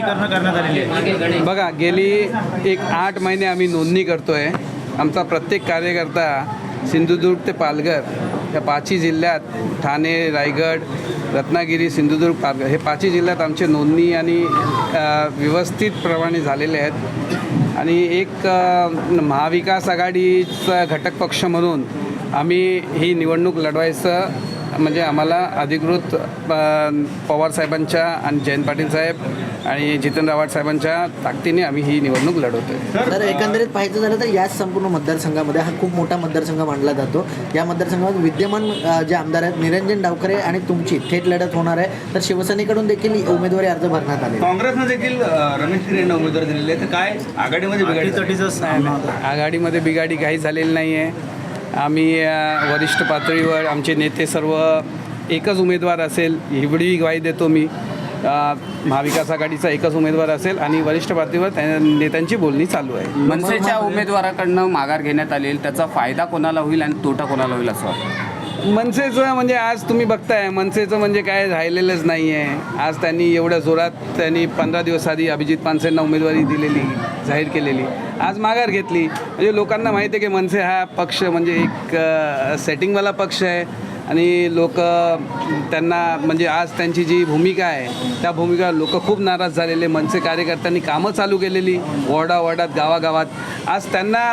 करण्यात आलेली आहे. बघा गेली एक आठ महिने आम्ही नोंदणी करतो आहे आमचा प्रत्येक कार्यकर्ता सिंधुदुर्ग ते पालघर या पाचही जिल्ह्यात ठाणे रायगड रत्नागिरी सिंधुदुर्ग पालघर हे पाचही जिल्ह्यात आमचे नोंदणी आणि व्यवस्थितप्रमाणे झालेले आहेत. आणि एक महाविकास आघाडीचा घटक पक्ष म्हणून आम्ही ही निवडणूक लढवायचं म्हणजे आम्हाला अधिकृत पवार साहेबांच्या आणि जयंत पाटील साहेब आणि जितेंद्र आव्हाड साहेबांच्या ताकदीने आम्ही ही निवडणूक लढवतोय. तर एकंदरीत पाहायचं झालं तर याच संपूर्ण मतदारसंघामध्ये हा खूप मोठा मतदारसंघ मानला जातो. या मतदारसंघात विद्यमान जे आमदार आहेत निरंजन डावखरे आणि तुमची थेट लढत होणार आहे. तर शिवसेनेकडून देखील उमेदवारी अर्ज भरण्यात आले काँग्रेसनं देखील रमेश यांना उमेदवार दिलेले आहे. तर काय? आघाडीमध्ये बिघाडी आघाडीमध्ये बिघाडी काही झालेली नाही आहे आम्ही वरिष्ठ पातळीवर आमचे नेते सर्व एकच उमेदवार असेल एवढी ग्वाही देतो मी. महाविकास आघाडीचा एकच उमेदवार असेल आणि वरिष्ठ पातळीवर त्या नेत्यांची बोलणी चालू आहे. मनसेच्या उमेदवाराकडनं माघार घेण्यात आलेल त्याचा फायदा कोणाला होईल आणि तोटा कोणाला होईल असं मनसेचं म्हणजे आज तुम्ही बघताय मनसेचं म्हणजे काय राहिलेलंच नाही आहे आज त्यांनी एवढ्या जोरात त्यांनी पंधरा दिवस आधी अभिजित पानसेंना उमेदवारी दिलेली जाहीर केलेली. आज माघार घेतली. म्हणजे लोकांना माहिती आहे की मनसे हा पक्ष म्हणजे एक सेटिंगवाला पक्ष आहे. आणि लोक त्यांना म्हणजे आज त्यांची जी भूमिका आहे त्या भूमिका लोक खूप नाराज झालेले. मनसे कार्यकर्त्यांनी कामं चालू केलेली वॉर्डा वॉर्डात गावागावात. आज त्यांना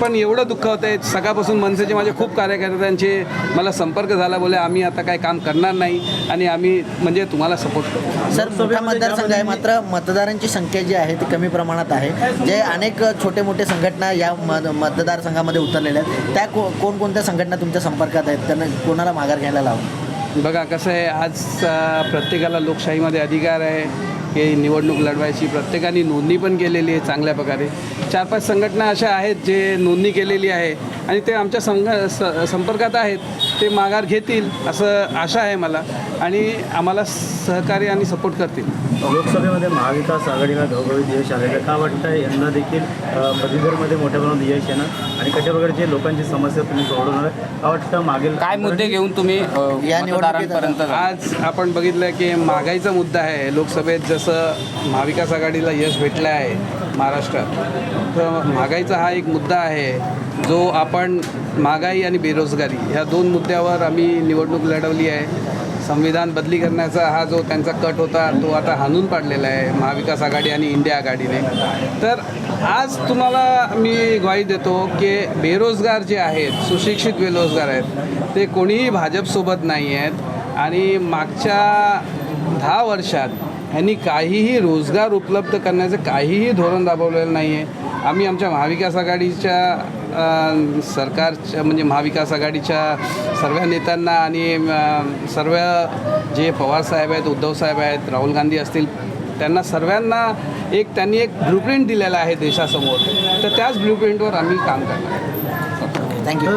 पण एवढं दुःख होतं आहे. सकाळपासून मनसेचे माझे खूप कार्यकर्त्यांचे मला संपर्क झाला बोले आम्ही आता काय काम करणार नाही आणि आम्ही म्हणजे तुम्हाला सपोर्ट करू. सर मोठा मतदारसंघ आहे. मात्र मतदारांची संख्या जी आहे ती कमी प्रमाणात आहे. जे अनेक छोटे मोठे संघटना या मत- मतदारसंघामध्ये उतरलेल्या आहेत त्या को कोणकोणत्या संघटना तुमच्या संपर्कात आहेत? त्यांना कोणाला माघार घ्यायला लावा बघा कसं आहे आज प्रत्येकाला लोकशाहीमध्ये अधिकार आहे. की निवडणूक लढवायची. प्रत्येकाने नोंदणी पण केलेली आहे चांगल्या प्रकारे. चार पाच संघटना अशा आहेत जे नोंदणी केलेली आहे. आणि ते आमच्या संघ स संपर्कात आहेत ते माघार घेतील असं आशा आहे मला आणि आम्हाला सहकार्य आणि सपोर्ट करतील. लोकसभेमध्ये महाविकास आघाडीला घवघवीत यश आलेलं का वाटतं यंदा देखील पदवीधरमध्ये मोठ्या प्रमाणात यश येणार आणि कशा प्रकारची लोकांची समस्या तुम्ही सोडवणार का वाटतं मागील काय मुद्दे घेऊन तुम्ही या जाल? आज आपण बघितलं की महागाईचा मुद्दा आहे. लोकसभेत जसं महाविकास आघाडीला यश भेटलं आहे महाराष्ट्रात तर महागाईचा हा एक मुद्दा आहे. जो आपण महागाई आणि बेरोजगारी ह्या दोन मुद्द्यावर आम्ही निवडणूक लढवली आहे. संविधान बदली करण्याचा हा जो त्यांचा कट होता तो आता हाणून पाडलेला आहे महाविकास आघाडी आणि इंडिया आघाडीने. तर आज तुम्हाला मी ग्वाही देतो की बेरोजगार जे आहेत सुशिक्षित बेरोजगार आहेत ते कोणीही भाजपसोबत नाही आहेत आणि मागच्या दहा वर्षात ह्यांनी काहीही रोजगार उपलब्ध करण्याचं काहीही धोरण राबवलेलं नाही आहे आम्ही आमच्या महाविकास आघाडीच्या सरकारच्या म्हणजे महाविकास आघाडीच्या सर्व नेत्यांना आणि सर्व जे पवारसाहेब आहेत उद्धवसाहेब आहेत राहुल गांधी असतील त्यांना सर्वांना एक त्यांनी एक ब्लूप्रिंट दिलेला आहे देशासमोर. तर त्याच ब्लूप्रिंटवर आम्ही काम करणार. थँक्यू